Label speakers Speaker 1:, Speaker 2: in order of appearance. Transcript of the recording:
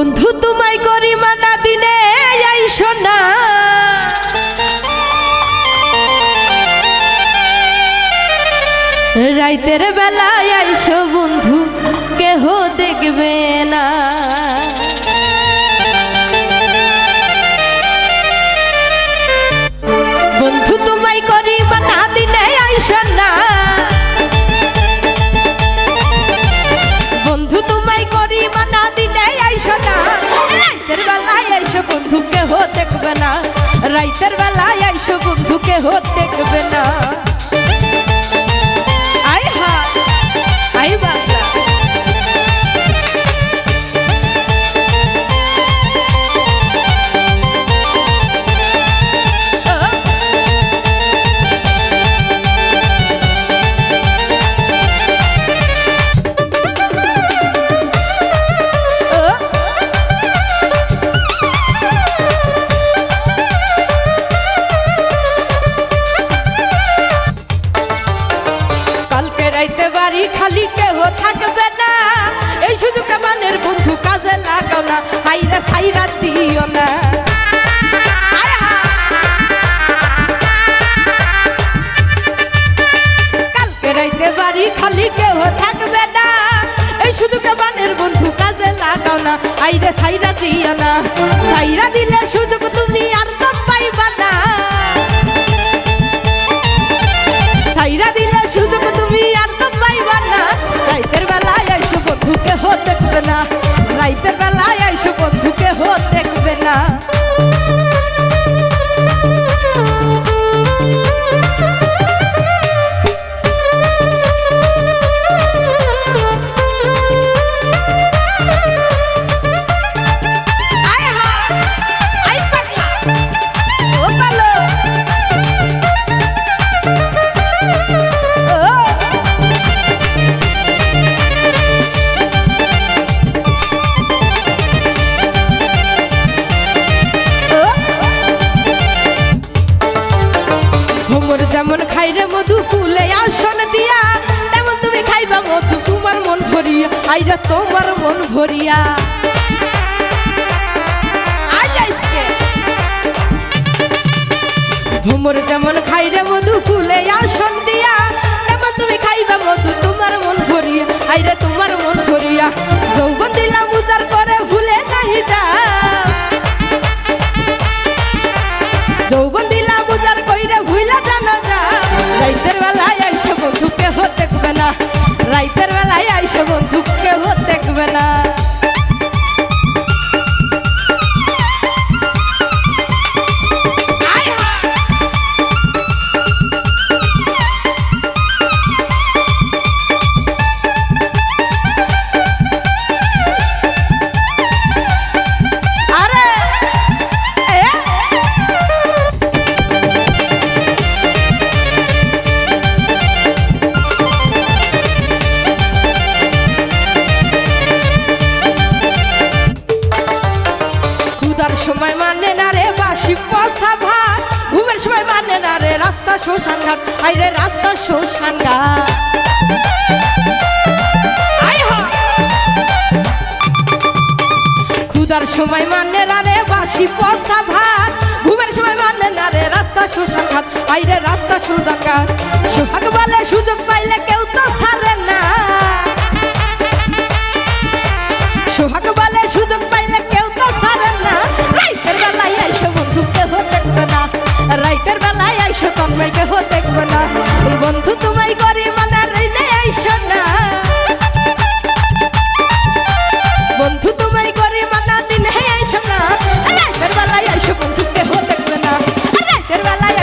Speaker 1: বন্ধু, তোমায় করি মানা দিনে আইসো না রাইতের বেলায় আইসো বন্ধু, কেহ দেখবে না। বন্ধু, তোমায় করি মানা দিনে আইসো না বন্ধু কেহ দেখবে না। রাইতের বেলায় আইসো বন্ধু কেহ দেখবে না। বাড়ি খালি কেহ থাকবে না। এই শুধু কামানের বন্ধু কাজে লাগাও না, হাইরা সাইরা দিও না। বাড়ি খালি কেহ থাকবে না। এই শুধু কামানের বন্ধু কাজে লাগাও না আইরে সাইরা দিও না। সাইরা দিলে সুযোগ ಓದಕ್ಕ মধু ফুলে আসন দিয়া, তেমন তুমি খাইবা মধু তোমার মন ভরিয়া আইরা তোমার মন ভরিয়া যাইছে। যেমন খাইরে মধু ফুলে আসন দিয়া, তেমন তুমি খাইবা মধু তোমার মন ভরিয়া আইরে তোমার মন ভরিয়া সময় মানে না রে, রাস্তা শ্মশান ঘাট। আইরে রাস্তা শ্মশান ঘাট। ক্ষুদার সময় মানে না রে, বাসি পশা ভাত। ঘুমের সময় মানে না রে, রাস্তা শ্মশান ঘাট। আইরে রাস্তা শ্মশান ঘাট। বলে সুযোগ পাইলে বন্ধু তোমায় করি মানে রইলে আইসো না বন্ধু, তোমায় করি মানা দিন হে আইসো না রাইতের বেলায় আইসো বন্ধু, কেহ দেখবে না। রাইতের বেলায়